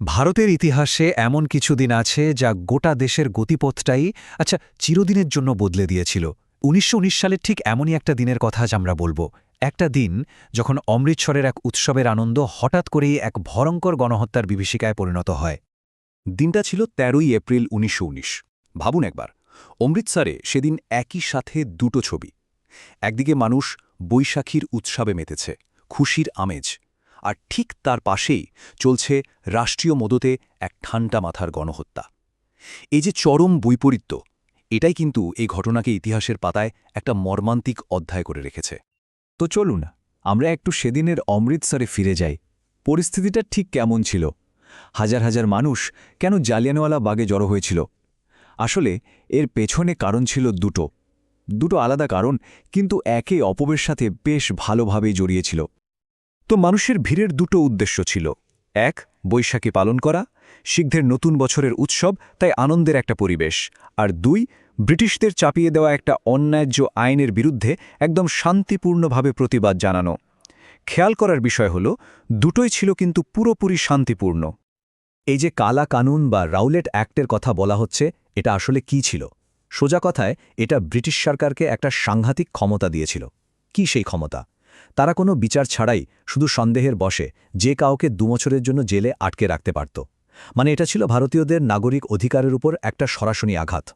ভারতের ইতিহাসে এমন কিছু দিন আছে যা গোটা দেশের গতিপথটাই আচ্ছা চিরদিনের জন্য বদলে দিয়েছিল। উনিশশো সালের ঠিক এমনই একটা দিনের কথা আজ আমরা বলব। একটা দিন যখন অমৃতসরের এক উৎসবের আনন্দ হঠাৎ করেই এক ভয়ঙ্কর গণহত্যার বিভীষিকায় পরিণত হয়। দিনটা ছিল তেরোই এপ্রিল উনিশশো উনিশ। ভাবুন একবার, অমৃতসরে সেদিন একই সাথে দুটো ছবি। একদিকে মানুষ বৈশাখীর উৎসবে মেতেছে, খুশির আমেজ আর ঠিক তার পাশেই চলছে রাষ্ট্রীয় মদতে এক ঠান্ডা মাথার গণহত্যা। এই যে চরম বৈপরীত্য, এটাই কিন্তু এই ঘটনাকে ইতিহাসের পাতায় একটা মর্মান্তিক অধ্যায় করে রেখেছে। তো চলুন, আমরা একটু সেদিনের অমৃতসরে ফিরে যাই। পরিস্থিতিটা ঠিক কেমন ছিল? হাজার হাজার মানুষ কেন জালিয়ানওয়ালা বাগে জড়ো হয়েছিল? আসলে এর পেছনে কারণ ছিল দুটো। দুটো আলাদা কারণ, কিন্তু একে অপরের সাথে বেশ ভালোভাবেই জড়িয়েছিল। তো মানুষের ভিড়ের দুটো উদ্দেশ্য ছিল। এক, বৈশাখী পালন করা, শিখদের নতুন বছরের উৎসব, তাই আনন্দের একটা পরিবেশ। আর দুই, ব্রিটিশদের চাপিয়ে দেওয়া একটা অন্যায্য আইনের বিরুদ্ধে একদম শান্তিপূর্ণভাবে প্রতিবাদ জানানো। খেয়াল করার বিষয় হল, দুটোই ছিল কিন্তু পুরোপুরি শান্তিপূর্ণ। এই যে কালা কানুন বা রাউলেট অ্যাক্টের কথা বলা হচ্ছে, এটা আসলে কি ছিল? সোজা কথায়, এটা ব্রিটিশ সরকারকে একটা সাংঘাতিক ক্ষমতা দিয়েছিল। কি সেই ক্ষমতা? তারা কোনো বিচার ছাড়াই শুধু সন্দেহের বসে যে কাউকে দুবছরের জন্য জেলে আটকে রাখতে পারত। মানে এটা ছিল ভারতীয়দের নাগরিক অধিকারের উপর একটা সরাসরি আঘাত।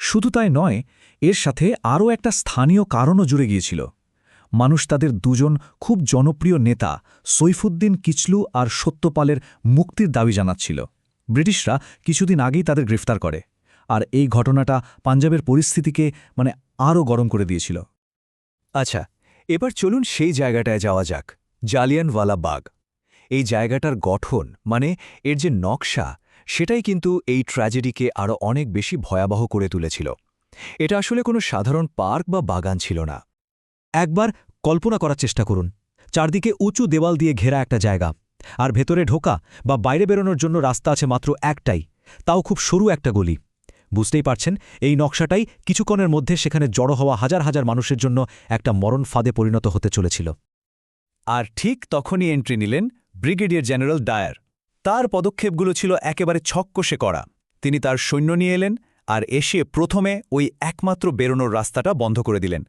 শুধু তাই নয়, এর সাথে আরও একটা স্থানীয় কারণও জুড়ে গিয়েছিল। মানুষ তাদের দুজন খুব জনপ্রিয় নেতা সৈফুদ্দিন কিচলু আর সত্যপালের মুক্তির দাবি জানাচ্ছিল। ব্রিটিশরা কিছুদিন আগেই তাদের গ্রেফতার করে। আর এই ঘটনাটা পাঞ্জাবের পরিস্থিতিকে মানে আরও গরম করে দিয়েছিল। আচ্ছা এবার চলুন সেই জায়গাটায় যাওয়া যাক, জালিয়ানওয়ালা বাগ। এই জায়গাটার গঠন মানে এর যে নকশা, সেটাই কিন্তু এই ট্র্যাজেডিকে আরও অনেক বেশি ভয়াবহ করে তুলেছিল। এটা আসলে কোনো সাধারণ পার্ক বা বাগান ছিল না। একবার কল্পনা করার চেষ্টা করুন, চারদিকে উঁচু দেওয়াল দিয়ে ঘেরা একটা জায়গা, আর ভেতরে ঢোকা বা বাইরে বেরোনোর জন্য রাস্তা আছে মাত্র একটাই, তাও খুব সরু একটা গলি। বুঝতেই পারছেন, এই নকশাটাই কিছুক্ষণের মধ্যে সেখানে জড়ো হওয়া হাজার হাজার মানুষের জন্য একটা মরণ ফাঁদে পরিণত হতে চলেছিল। আর ঠিক তখনই এন্ট্রি নিলেন ব্রিগেডিয়ার জেনারেল ডায়ার। তার পদক্ষেপগুলো ছিল একেবারে ছক্কষে করা। তিনি তার সৈন্য নিয়ে এলেন আর এসে প্রথমে ওই একমাত্র বেরোনোর রাস্তাটা বন্ধ করে দিলেন।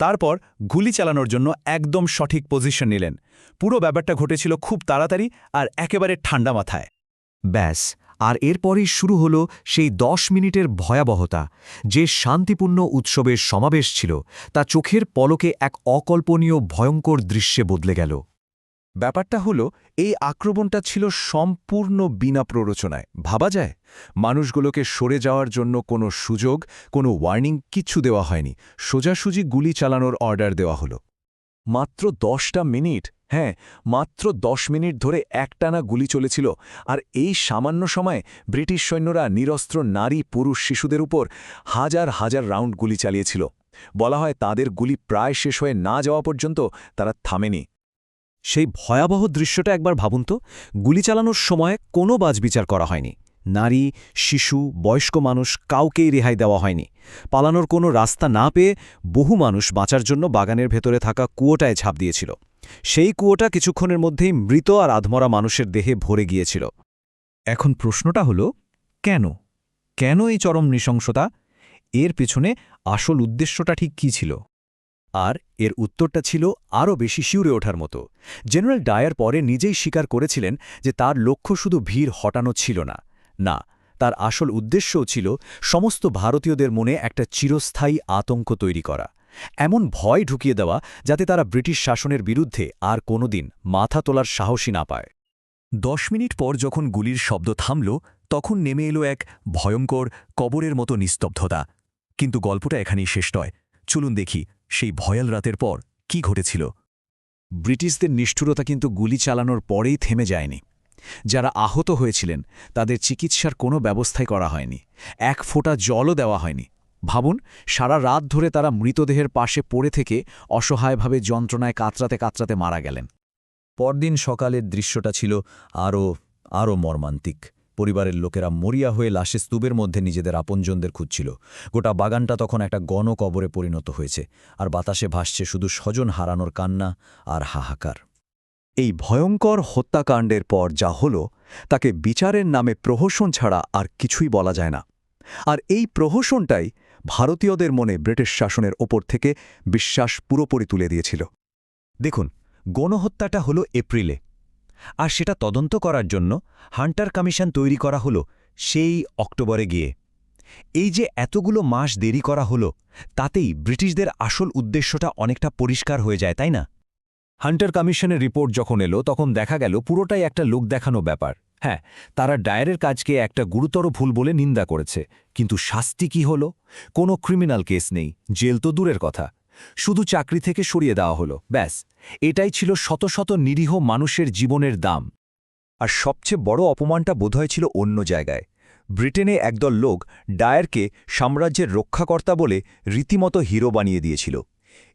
তারপর গুলি চালানোর জন্য একদম সঠিক পজিশন নিলেন। পুরো ব্যাপারটা ঘটেছিল খুব তাড়াতাড়ি আর একেবারে ঠান্ডা মাথায়। ব্যাস আর এরপরই শুরু হল সেই দশ মিনিটের ভয়াবহতা, যে শান্তিপূর্ণ উৎসবের সমাবেশ ছিল, তা চোখের পলকে এক অকল্পনীয় ভয়ঙ্কর দৃশ্যে বদলে গেল। ব্যাপারটা হলো, এই আক্রমণটা ছিল সম্পূর্ণ বিনা প্ররোচনায়। ভাবা যায়, মানুষগুলোকে সরে যাওয়ার জন্য কোনো সুযোগ, কোনো ওয়ার্নিং কিচ্ছু দেওয়া হয়নি। সোজাসুজি গুলি চালানোর অর্ডার দেওয়া হলো। মাত্র দশটা মিনিট হ্যাঁ মাত্র দশ মিনিট ধরে একটানা গুলি চলেছিল আর এই সামান্য সময়ে ব্রিটিশ সৈন্যরা নিরস্ত্র নারী, পুরুষ, শিশুদের উপর হাজার হাজার রাউন্ড গুলি চালিয়েছিল। বলা হয় তাদের গুলি প্রায় শেষ হয়ে না যাওয়া পর্যন্ত তারা থামেনি। সেই ভয়াবহ দৃশ্যটা একবার ভাবুন তো, গুলি চালানোর সময় কোনো বাজবিচার করা হয়নি। নারী, শিশু, বয়স্ক মানুষ কাউকেই রেহাই দেওয়া হয়নি। পালানোর কোনো রাস্তা না পেয়ে বহু মানুষ বাঁচার জন্য বাগানের ভেতরে থাকা কুয়োটায় ঝাঁপ দিয়েছিল। সেই কুয়োটা কিছুক্ষণের মধ্যেই মৃত আর আধমরা মানুষের দেহে ভরে গিয়েছিল। এখন প্রশ্নটা হল, কেন? কেন এই চরম নৃশংসতা? এর পেছনে আসল উদ্দেশ্যটা ঠিক কী ছিল? আর এর উত্তরটা ছিল আরও বেশি শিউরে ওঠার মতো। জেনারেল ডায়ার পরে নিজেই স্বীকার করেছিলেন যে তার লক্ষ্য শুধু ভিড় হটানো ছিল না। না, তার আসল উদ্দেশ্যও ছিল সমস্ত ভারতীয়দের মনে একটা চিরস্থায়ী আতঙ্ক তৈরি করা। এমন ভয় ঢুকিয়ে দেওয়া যাতে তারা ব্রিটিশ শাসনের বিরুদ্ধে আর কোনোদিন মাথা তোলার সাহসী না পায়। দশ মিনিট পর যখন গুলির শব্দ থামল, তখন নেমে এলো এক ভয়ঙ্কর কবরের মতো নিস্তব্ধতা। কিন্তু গল্পটা এখানেই শেষ নয়। চলুন দেখি সেই ভয়াল রাতের পর কি ঘটেছিল। ব্রিটিশদের নিষ্ঠুরতা কিন্তু গুলি চালানোর পরেই থেমে যায়নি। যারা আহত হয়েছিলেন, তাদের চিকিৎসার কোনো ব্যবস্থাই করা হয়নি। এক ফোঁটা জলও দেওয়া হয়নি। ভাবুন, সারা রাত ধরে তারা মৃতদেহের পাশে পড়ে থেকে অসহায়ভাবে যন্ত্রণায় কাতরাতে কাতরাতে মারা গেলেন। পরদিন সকালের দৃশ্যটা ছিল আরও আরও মর্মান্তিক। পরিবারের লোকেরা মরিয়া হয়ে লাশে স্তূপের মধ্যে নিজেদের আপনজনদের খুঁজছিল। গোটা বাগানটা তখন একটা গণকবরে পরিণত হয়েছে, আর বাতাসে ভাসছে শুধু স্বজন হারানোর কান্না আর হাহাকার। এই ভয়ঙ্কর হত্যাকাণ্ডের পর যা হল, তাকে বিচারের নামে প্রহসন ছাড়া আর কিছুই বলা যায় না। আর এই প্রহসনটাই ভারতীয়দের মনে ব্রিটিশ শাসনের ওপর থেকে বিশ্বাস পুরোপুরি তুলে দিয়েছিল। দেখুন, গণহত্যাটা হলো এপ্রিলে, আর সেটা তদন্ত করার জন্য হান্টার কমিশন তৈরি করা হলো সেই অক্টোবরে গিয়ে। এই যে এতগুলো মাস দেরি করা হলো, তাতেই ব্রিটিশদের আসল উদ্দেশ্যটা অনেকটা পরিষ্কার হয়ে যায়, তাই না? হান্টার কমিশনের রিপোর্ট যখন এলো, তখন দেখা গেল পুরোটাই একটা লোক দেখানো ব্যাপার। হ্যাঁ তারা ডায়ারের কাজকে একটা গুরুতর ভুল বলে নিন্দা করেছে। কিন্তু শাস্তি কি হল? কোনো ক্রিমিনাল কেস নেই, জেল তো দূরের কথা। শুধু চাকরি থেকে সরিয়ে দেওয়া হলো, ব্যাস। এটাই ছিল শত শত নিরীহ মানুষের জীবনের দাম। আর সবচেয়ে বড় অপমানটা বোধহয় ছিল অন্য জায়গায়। ব্রিটেনে একদল লোক ডায়ারকে সাম্রাজ্যের রক্ষাকর্তা বলে রীতিমতো হিরো বানিয়ে দিয়েছিল।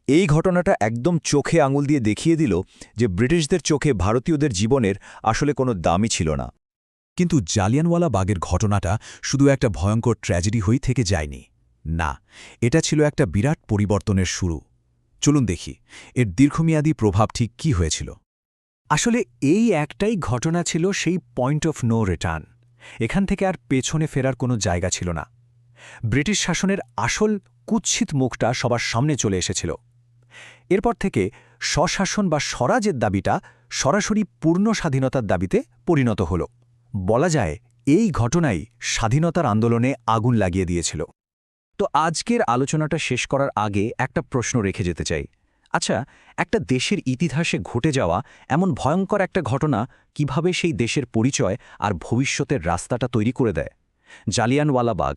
এই ঘটনাটা একদম চোখে আঙুল দিয়ে দেখিয়ে দিল যে ব্রিটিশদের চোখে ভারতীয়দের জীবনের আসলে কোনো দামই ছিল না। কিন্তু জালিয়ানওয়ালা বাগের ঘটনাটা শুধু একটা ভয়ঙ্কর ট্র্যাজেডি হয়েই থেকে যায়নি। না, এটা ছিল একটা বিরাট পরিবর্তনের শুরু। চলুন দেখি, এর দীর্ঘমেয়াদী প্রভাব ঠিক কি হয়েছিল। আসলে এই একটাই ঘটনা ছিল সেই পয়েন্ট অফ নো রিটার্ন। এখান থেকে আর পেছনে ফেরার কোনো জায়গা ছিল না। ব্রিটিশ শাসনের আসল কুৎসিত মুখটা সবার সামনে চলে এসেছিল। এরপর থেকে স্বশাসন বা স্বরাজের দাবিটা সরাসরি পূর্ণ স্বাধীনতার দাবিতে পরিণত হল। বলা যায়, এই ঘটনাই স্বাধীনতার আন্দোলনে আগুন লাগিয়ে দিয়েছিল। তো আজকের আলোচনাটা শেষ করার আগে একটা প্রশ্ন রেখে যেতে চাই। আচ্ছা একটা দেশের ইতিহাসে ঘটে যাওয়া এমন ভয়ঙ্কর একটা ঘটনা কীভাবে সেই দেশের পরিচয় আর ভবিষ্যতের রাস্তাটা তৈরি করে দেয়? জালিয়ানওয়ালা বাগ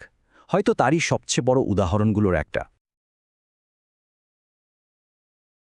হয়তো তারই সবচেয়ে বড় উদাহরণগুলোর একটা।